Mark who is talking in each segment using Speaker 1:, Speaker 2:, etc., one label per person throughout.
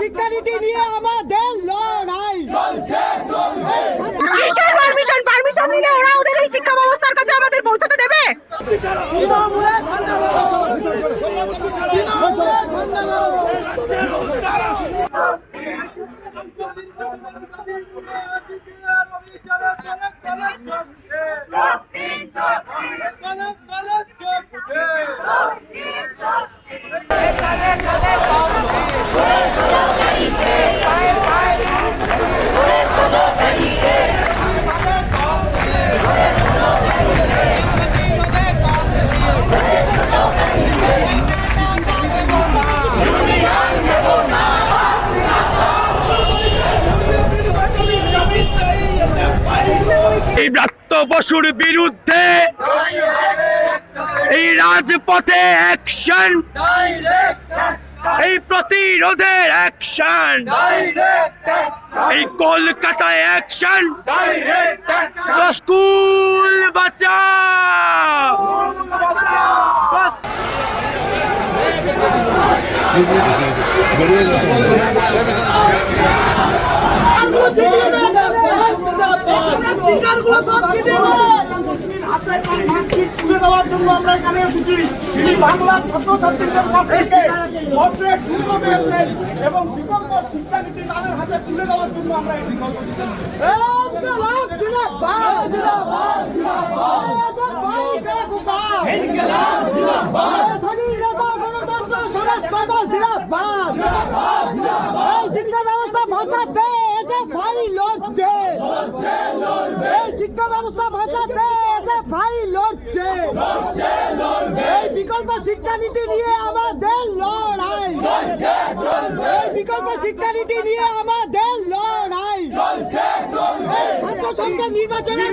Speaker 1: শিক্ষানীতি নিয়ে আমাদের লড়াই।
Speaker 2: কিসের পারমিশন পারমিশন নিলে ওরা ওদের এই শিক্ষা ব্যবস্থার কাছে আমাদের পৌঁছাতে দেবে।
Speaker 1: তৃণমূলে
Speaker 3: বসুর বিরুদ্ধে এই রাজপথে অ্যাকশন এই প্রতিরোধের অ্যাকশন এই কলকাতায় অ্যাকশন স্কুল বাঁচাও
Speaker 4: তুলে দেওয়ার জন্য আমরা এখানে এসেছি তিনি বাংলার ছাত্রছাত্রীদের কাছ থেকে অপ্রেস পেয়েছেন এবং বিকল্প শিক্ষানীতি তাদের হাতে তুলে দেওয়ার জন্য আমরা এসেছি
Speaker 1: ইনকলাব জিন্দাবাদ জিন্দাবাদ জিন্দাবাদ ভাই কাকুকা ইনকলাব জিন্দাবাদ স্বাধীনতা গণতন্ত্র সমাজতন্ত্র জিন্দাবাদ জিন্দাবাদ জিন্দাবাদ শিক্ষা ব্যবস্থা বাঁচাতে এসে ভাই লড়ছে লড়ছে লড়বে শিক্ষা ব্যবস্থা বাঁচাতে এসে ভাই লড়ছে। বিকল্প শিক্ষানীতি নিয়ে আমাদের লড়াই। বিকল্প শিক্ষানীতি নিয়ে আমাদের লড়াই। ছাত্র সংঘের নির্বাচনের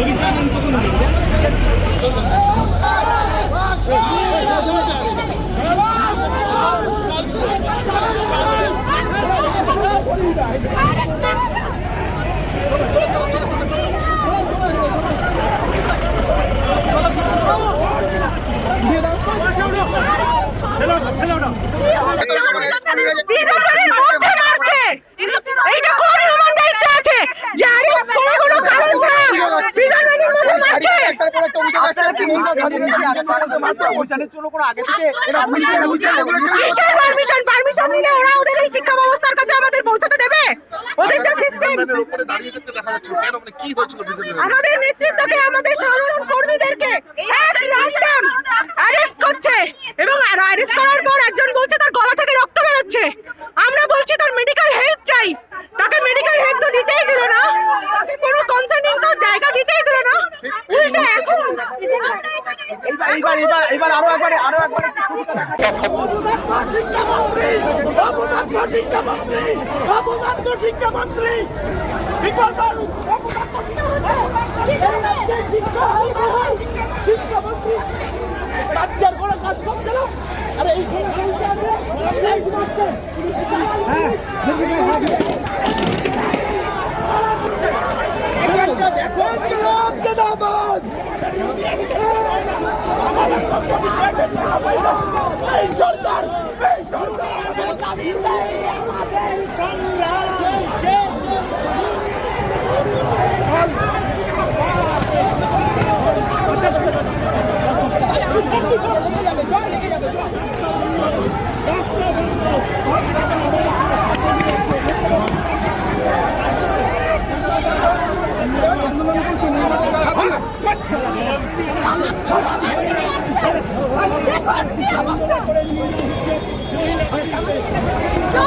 Speaker 2: 여기 까는 조금 있는데? পারমিশন পারমিশন নিলে ওরা ওদের এই শিক্ষা ব্যবস্থার কাছে আমাদের পৌঁছাতে দেবে। ওদের যে সিস্টেম
Speaker 5: উপরে দাঁড়িয়ে থাকতে দেখা যাচ্ছিল কেন? মানে কি হয়েছিল বিজেপির
Speaker 2: আমাদের নেতৃত্বকে আমাদের সাধারণ কর্মীদেরকে এক রান্ডম অ্যারেস্ট করছে এবং অ্যারেস্ট করার পর একজন বলছে তার গলা থেকে রক্ত বেরোচ্ছে। আমরা বলছি তার মেডিকেল হেল্প চাই। তাকে মেডিকেল হেল্প
Speaker 4: শিক্ষামন্ত্রী অপদার্থ শিক্ষামন্ত্রী অপদার্থ শিক্ষামন্ত্রী। বিকল্প অপদার্থ শিক্ষামন্ত্রী। শিক্ষামন্ত্রী। রাজ্যের কোনো কাজ করছে না? আরে এই দেখো ইনকলাব জিন্দাবাদ এই সরকার এই সরকার আমাদের সংগ্রাম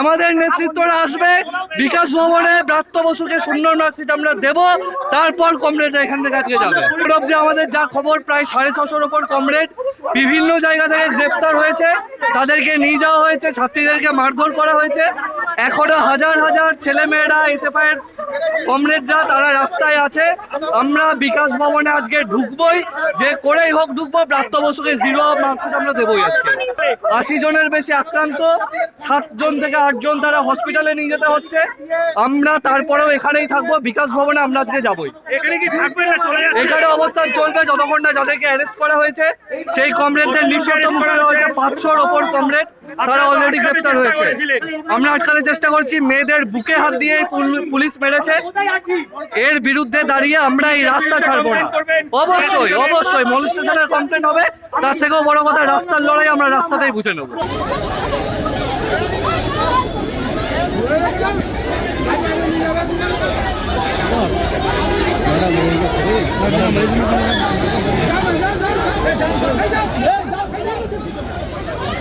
Speaker 6: আমাদের নেতৃত্বরা আসবে। বিকাশ ভবনে ব্রাত্য বসুকে সুন্দর মার্কশিট আমরা দেব। তারপর কমরেডরা এখান থেকে আজকে যাবে। অব্দি আমাদের যা খবর, প্রায় সাড়ে ছশোর ওপর কমরেড বিভিন্ন জায়গা থেকে গ্রেপ্তার হয়েছে। তাদেরকে নিয়ে যাওয়া হয়েছে, ছাত্রীদেরকে মারধর করা হয়েছে। এখনও হাজার হাজার ছেলেমেয়েরা এসএফআই এর কমরেডরা, তারা রাস্তায় আছে। আমরা বিকাশ ভবনে আজকে ঢুকবোই। যে করেই হোক ঢুকবো, ব্রাত্য বসুকে জিরো মার্কশিট আমরা দেবোই আজকে। আশি জনের বেশি আক্রান্ত। সাতজন থেকে আটজন তারা হসপিটালে নিয়ে যেতে হচ্ছে। আমরা তারপরেও এখানেই থাকব বিকাশ ভবনে আমরা আজকে যাবই।
Speaker 3: এখানে
Speaker 6: অবস্থান চলবে যতক্ষণ না যাদেরকে অ্যারেস্ট করা হয়েছে। সেই কমরেডদের নিঃশব্দ হয়েছে পাঁচশোর ওপর কমরেড তারা অলরেডি গ্রেফতার হয়েছে আমরা আটকাতে চেষ্টা করছি মেয়েদের বুকে হাত দিয়ে পুলিশ মেরেছে এর বিরুদ্ধে দাঁড়িয়ে আমরা এই রাস্তা ছাড়বো না অবশ্যই অবশ্যই মল স্টেশনের কমপ্লেন হবে তার থেকেও বড় কথা রাস্তার লড়াই আমরা রাস্তাতেই বুঝে নেব